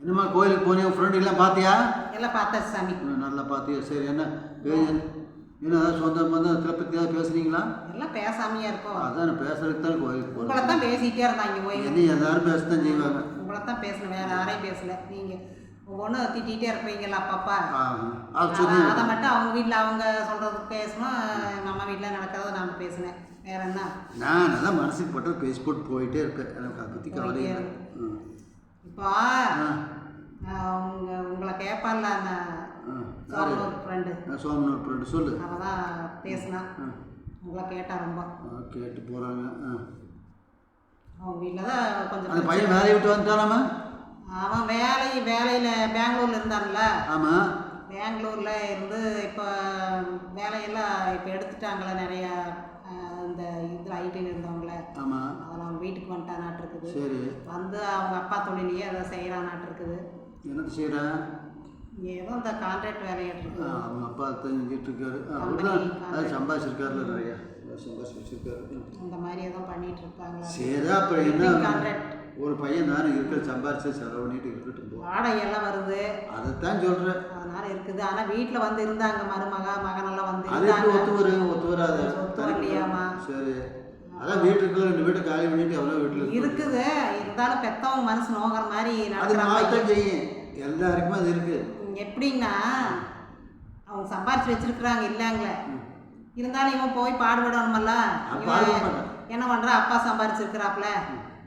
என்னம்மா கோயிலுக்கு போனியா? ஃப்ரெண்டு எல்லாம் பார்த்தியா எல்லாம் பார்த்தாச்சு சாமி. நல்லா பார்த்தியா சரி என்ன? என்ன ஏதாவது சொந்த பந்தத்தில் பற்றி ஏதாவது பேசுனீங்களா? எல்லாம் பேசாமையா இருக்கோம். அதான் பேசுறதுக்கு தான் கோயிலுக்கு உங்களை போகிறோம் தான் பேசிட்டே இருந்தாங்க போய். என்ன எல்லாரும் பேசத்தான் செய்வாங்க. உங்களை தான் பேசணும் வேற யாரையும் பேசல. நீங்க ஒன்று திட்டிகிட்டே இருப்பீங்கல்ல அப்பப்பா. அது மட்டும் அவங்க வீட்டில் அவங்க சொல்றதுக்கு பேசணும் நம்ம வீட்டில் நடக்கிறத நான் பேசினேன் வேற என்ன? நான் நல்லா மனசுக்கு பட்டது பேசி போட்டு போயிட்டே இருக்கேன் எனக்கு அதை பற்றி கவலை இப்போ உங்களை கேட்பான்ல அந்த சோமனூர் ஃப்ரெண்டு சோமனூர் ஃப்ரெண்டு சொல்லு. அவள் தான் பேசினா உங்களை கேட்டா ரொம்ப. கேட்டு போகிறாங்க அவங்க வீட்டில் தான் கொஞ்சம் அந்த பையன் வேலையை விட்டு வந்துட்டானாமா? அவன் வேலை வேலையில் பெங்களூர்ல இருந்தான்ல. ஆமாம் பெங்களூர்ல இருந்து இப்போ வேலையெல்லாம் இப்போ எடுத்துட்டாங்களே நிறையா. இந்த இதில் ஐடியில் இருந்தவங்கள. ஆமாம் அதில் அவங்க வீட்டுக்கு வந்துட்டானாட்டு இருக்குது. சரி. வந்து அவங்க அப்பா தொழிலையே அதை செய்கிறானாட்டு இருக்குது. என்ன செய்கிறேன் ஏதோ இந்த கான்ட்ராக்ட் வேலையாட்டு இருக்குது அவங்க அப்பா தெரிஞ்சிட்டு இருக்காரு. அது சம்பாதிச்சிருக்காருல நிறையா. சம்பாதிச்சு வச்சிருக்காரு அந்த மாதிரி ஏதோ பண்ணிட்டு இருக்காங்களா? சரி அப்புறம் என்ன? கான்ட்ராக்ட் ஒரு பையன் தானே இருக்கிற சம்பாதிச்சு செலவு பண்ணிட்டு இருக்கட்டும் வாடகை எல்லாம் வருது. அதைத்தான் சொல்கிறேன் அதனால இருக்குது. ஆனால் வீட்டில் வந்து இருந்தாங்க. மருமக மகனெல்லாம் வந்து அது எப்படி இருந்தாங்க. ஒத்து வரும் ஒத்து வராது. வரலையாமா? சரி. அதான் வீட்டுக்குள்ள ரெண்டு வீட்டை காலி பண்ணிட்டு எவ்வளோ வீட்டில் இருக்குது. இருந்தாலும் பெத்தவங்க மனசு நோகிற மாதிரி அது மாற்றம் செய்யும் எல்லாருக்குமே அது இருக்குது எப்படின்னா அவங்க சம்பாரிச்சு வச்சிருக்கிறாங்க இல்லைங்களே. இருந்தாலும் இவன் போய் பாடுபடணுமல்ல. என்ன பண்ணுறா அப்பா சம்பாரிச்சிருக்கிறாப்புல.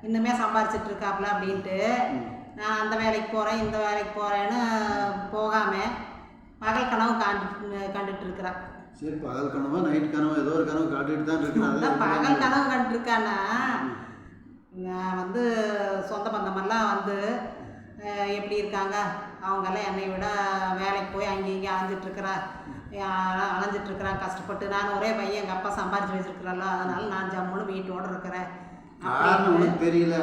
இன்னுமே சம்பாரிச்சிட்டு இருக்காப்புல அப்படின்ட்டு நான் அந்த வேலைக்கு போகிறேன் இந்த வேலைக்கு போகிறேன்னு போகாமல் பகல் கனவு காண்டு கண்டுட்டு இருக்கிறா சரி பகல் கனவா நைட் கனவா ஏதோ ஒரு கனவு காட்டிட்டு தான் இந்த இருக்கிறேன் பகல் கனவு கண்டிருக்கானா நான் வந்து சொந்த பந்தமெல்லாம் வந்து எப்படி இருக்காங்க? அவங்கெல்லாம் என்னை விட வேலைக்கு போய் அலைஞ்சிட்டு இருக்கிறா. அலைஞ்சிட்டு இருக்கிறான் கஷ்டப்பட்டு. நான் ஒரே பையன் எங்கள் அப்பா சம்பாரிச்சு வச்சிருக்கிறல்ல அதனால நான் ஜம்முன்னு வீட்டோட இருக்கிறேன். காரணம் தெரியல.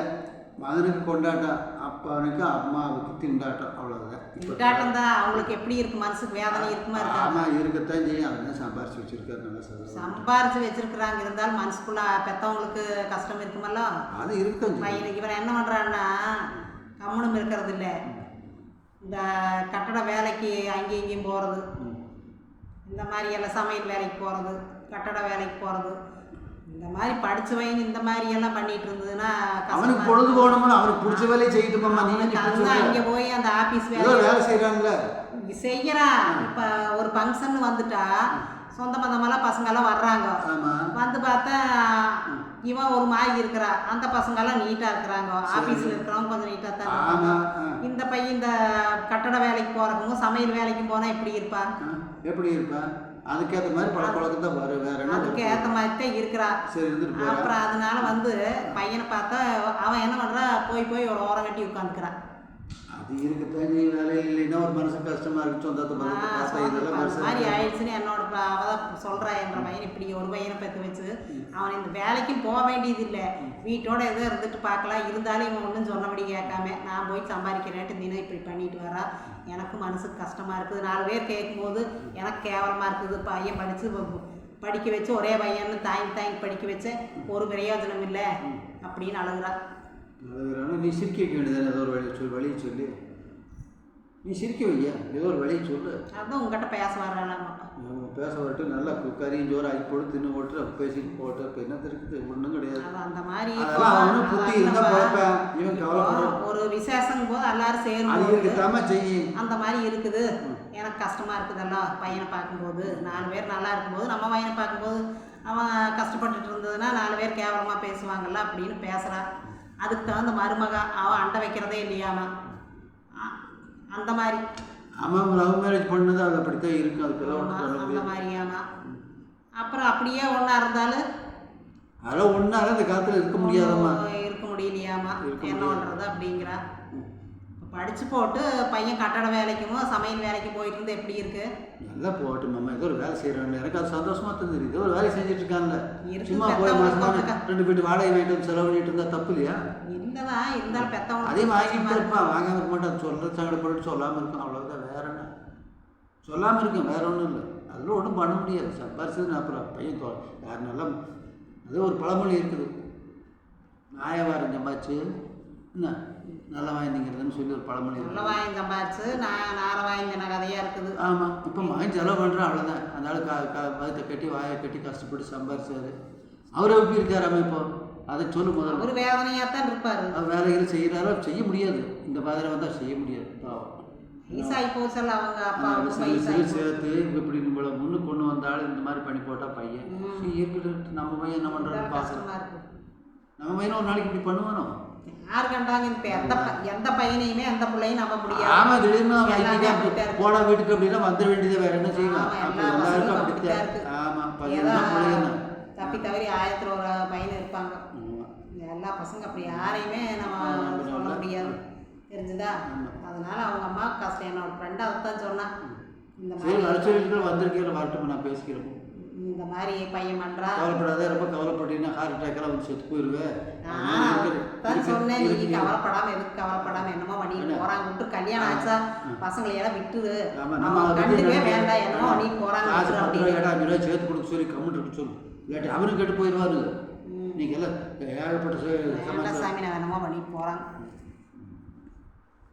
மகனுக்கு கொண்டாட்டம் அப்பனுக்கு அம்மாவுக்கு திண்டாட்டம் அவ்வளோதான் இட்டாட்டம் தான் அவங்களுக்கு எப்படி இருக்கு? மனசுக்கு வேதனை இருக்குமா இருக்கா? ஆமாம் இருக்கத்தான் செய்யும். அவன் சம்பாரிச்சு வச்சிருக்காரு. சம்பாரிச்சு வச்சிருக்கிறாங்க. இருந்தாலும் மனசுக்குள்ள பெத்தவங்களுக்கு கஷ்டம் இருக்குமல்ல? அது செய்யும் பையனுக்கு இவன் என்ன பண்ணுறான்னா கம்முனும் இருக்கிறது இல்லை. இந்த கட்டட வேலைக்கு அங்கேயும் இங்கேயும் போகிறது. இந்த மாதிரி எல்லாம் சமையல் வேலைக்கு போகிறது கட்டட வேலைக்கு போகிறது இந்த மாதிரி படிச்சவன் இந்த மாதிரி எல்லாம் பண்ணிட்டு இருந்ததுன்னா அவனுக்கு பொழுது. போகணும்னு அவனுக்கு பிடிச்ச வேலையை சொல்ற? அங்கே போய் அந்த ஆபீஸ் வேலை வேலை செய்கிறான்ல செய்யறான் இப்போ ஒரு ஃபங்க்ஷன் வந்துட்டா சொந்த பந்தமெல்லாம் பசங்கெல்லாம் வர்றாங்க. வந்து பார்த்தா இவன் ஒரு மாதிரி இருக்கிறா. அந்த பசங்கெல்லாம் நீட்டாக இருக்கிறாங்க. ஆஃபீஸில் இருக்கிறவங்க கொஞ்சம் நீட்டாக தான் இந்த பையன் இந்த கட்டட வேலைக்கு போகிறவங்க சமையல் வேலைக்கு போனால் எப்படி இருப்பான்? எப்படி இருப்பேன்? அதுக்கேற்ற மாதிரி பழக்கவழக்கம் தான் வரும் வேற என்ன அதுக்கு ஏற்ற மாதிரி தான் இருக்கிறா சரி இருந்துட்டு போகிறேன் அப்புறம் அதனால வந்து பையனை பார்த்தா அவன் என்ன பண்ணுறா போய் போய் ஒரு ஓரம் கட்டி உட்காந்துக்கிறான் அது இருக்கத்தான் செய்யும் வேலை இல்லைன்னா ஒரு மனசு கஷ்டமா இருக்கு. சொந்தத்தை மாதிரி ஆயிடுச்சுன்னு என்னோட அவ தான் சொல்கிறா என்ற பையன் இப்படி ஒரு பையனை பெற்று வச்சு அவன் இந்த வேலைக்கும் போக வேண்டியது இல்லை. வீட்டோட ஏதோ இருந்துட்டு பார்க்கலாம். இருந்தாலும் இவன் ஒன்றும் சொன்னபடி கேட்காம நான் போய் சம்பாதிக்கிறேன்ட்டு தினம் இப்படி பண்ணிட்டு வரா. எனக்கு மனசுக்கு கஷ்டமாக இருக்குது. நாலு பேர் கேட்கும்போது எனக்கு கேவலமாக இருக்குது. பையன் படித்து படிக்க வச்சு ஒரே பையன்னு தாங்கி தாங்கி படிக்க வச்ச ஒரு பிரயோஜனம் இல்லை அப்படின்னு அழுகுறா. அழுகுறானா? நீ சிரிக்க வைக்க வேண்டியதானே ஏதோ ஒரு வழி சொல்லி வழியை சொல்லி. நீ சிரிக்க வையா? ஏதோ ஒரு வழியை சொல்லு. அதுதான் உங்ககிட்ட பேச அவங்க பேச வரட்டு நல்லா கறியும் ஜோறு ஆக்கி போட்டு தின்னு போட்டு பேசிட்டு போட்டு அப்போ என்ன இருக்குது ஒன்றும் கிடையாது. அந்த மாதிரி அவனும் புத்தி இருந்தா இப்போ குழப்பேன் இவன் கவலைப்படுறான். ஒரு விசேஷம் போது எல்லாரும் அது சேரும் இருக்கத்தாம செய்யும். அந்த மாதிரி இருக்குது. எனக்கு கஷ்டமா இருக்குதல்ல பையனை பார்க்கும்போது நாலு பேர் நல்லா இருக்கும்போது நம்ம பையனை பார்க்கும்போது அவன் கஷ்டப்பட்டுட்டு இருந்ததுன்னா நாலு பேர் கேவலமாக பேசுவாங்கல்ல அப்படின்னு பேசுறா. அதுக்கு தகுந்த மருமக அவன் அண்டை வைக்கிறதே இல்லையாமா அந்த மாதிரி. அவன் லவ் மேரேஜ் பண்ணது அது அப்படித்தான் இருக்கும் அதுக்கு எல்லாம் ஒன்றும் சொல்ல அந்த மாதிரியாமா அப்புறம் அப்படியே ஒன்றா இருந்தாலும் அதெல்லாம் ஒன்றால இந்த காலத்தில் இருக்க முடியாதம்மா. இருக்க முடியலையாமா இருக்க என்ன பண்ணுறது அப்படிங்கிறா. படிச்சு போட்டு பையன் கட்டட வேலைக்கும் சமையல் வேலைக்கு போயிட்டு இருந்து எப்படி இருக்கு? நல்லா போகட்டும் மாமா ஏதோ ஒரு வேலை செய்கிறாங்க எனக்கு அது சந்தோஷமா தெரியுது ஏதோ ஒரு வேலை செஞ்சுட்டு இருக்காங்கல்ல இருக்கு, சும்மா போய். ரெண்டு வீட்டு வாடகை வாங்கிட்டு செலவு பண்ணிட்டு இருந்தா தப்பு இல்லையா? இல்லதான் இருந்தாலும் பெத்தவங்க அதே வாங்கிட்டு இருப்பான் வாங்காம இருக்க மாட்டான். சொல்ற சங்கடப்பட்டு சொல்லாமல் இருக்கும் அவ்வளோதான் வேற என்ன? சொல்லாமல் இருக்கும் வேற ஒன்றும் இல்லை. அதில் ஒன்றும் பண்ண முடியாது. சம்பாரிச்சது அப்புறம் பையன் யார் நல்லா அது ஒரு பழமொழி இருக்குது. நாயவாரம் சம்பாதிச்சு என்ன? நல்லா வாங்கிங்கிறதுன்னு சொல்லி ஒரு பழமொழி நல்ல வாங்கி சம்பாரிச்சு நான் நார வாங்கின கதையாக இருக்குது. ஆமாம் இப்போ வாங்கி செலவு பண்ணுறேன் அவ்வளோதான் அதனால கா கா வயத்தை கட்டி வாயை கட்டி கஷ்டப்பட்டு சம்பாரிச்சாரு. அவர் எப்படி இருக்காராம இப்போ? அதை சொல்லு முதல்ல. அவர் வேதனையாக தான் இருப்பார். அவர் வேலைகள் செய்கிறாரோ செய்ய முடியாது. இந்த மாதிரி வந்தால் செய்ய முடியாது. பாவம். வயசாகி போச்சல்ல அவங்க சேர்த்து இப்படி நம்மளை முன்னுக்கு கொண்டு வந்தாலும் இந்த மாதிரி பண்ணி போட்டால் பையன். இருக்கட்டும். நம்ம பையன் என்ன பார்க்கலாம். கஷ்டமாக இருக்குது நம்ம பையனை ஒரு நாளைக்கு இப்படி பண்ணுவானோ? யார் கண்டாங்க இப்போ எந்த எந்த பையனையுமே எந்த பிள்ளையும் நம்ப முடியாது. ஆமா திடீர்னு. போடா வீட்டுக்கு அப்படின்னா வந்துட வேண்டியது வேற என்ன செய்யலாம்? எல்லாருக்கும் அப்படித்தான் இருக்கு. ஆமா தப்பி தவறி ஆயிரத்துல ஒரு பையன் இருப்பாங்க. எல்லா பசங்க அப்படி யாரையுமே நம்ம சொல்ல. முடியாது. தெரிஞ்சுதா. அதனால அவங்க அம்மா கஷ்டம் என்னோட ஃப்ரெண்டு அதைத்தான் சொன்னான் இந்த மாதிரி வந்திருக்கேன் வரட்டும் நான் பேசிக்கிறேன். இந்த மாதிரி பையன் பண்றா கவலைப்படாத ரொம்ப கவலைப்பட்டீங்கன்னா ஹார்ட் அட்டாக்கெல்லாம் வந்து செத்து போயிடுவேன் நான் தான் சொன்னேன் நீ கவலைப்படாம எதுக்கு கவலைப்படாம என்னமோ பண்ணிட்டு? போறாங்க. விட்டு கல்யாணம் ஆச்சா? பசங்களை எல்லாம் விட்டுரு. நம்ம கண்டுக்கவே வேண்டாம். என்னமோ பண்ணிட்டு போறாங்க. காசு பத்து. கேட்டா அஞ்சு சேர்த்து கொடுக்க சொல்லி கம்முன்னு இருக்க சொல்லு. இல்லாட்டி அவனும் கெட்டு போயிடுவாரு ம். நீங்க எல்லாம் ஏகப்பட்ட சாமி நான் என்னமோ பண்ணிட்டு போறாங்க.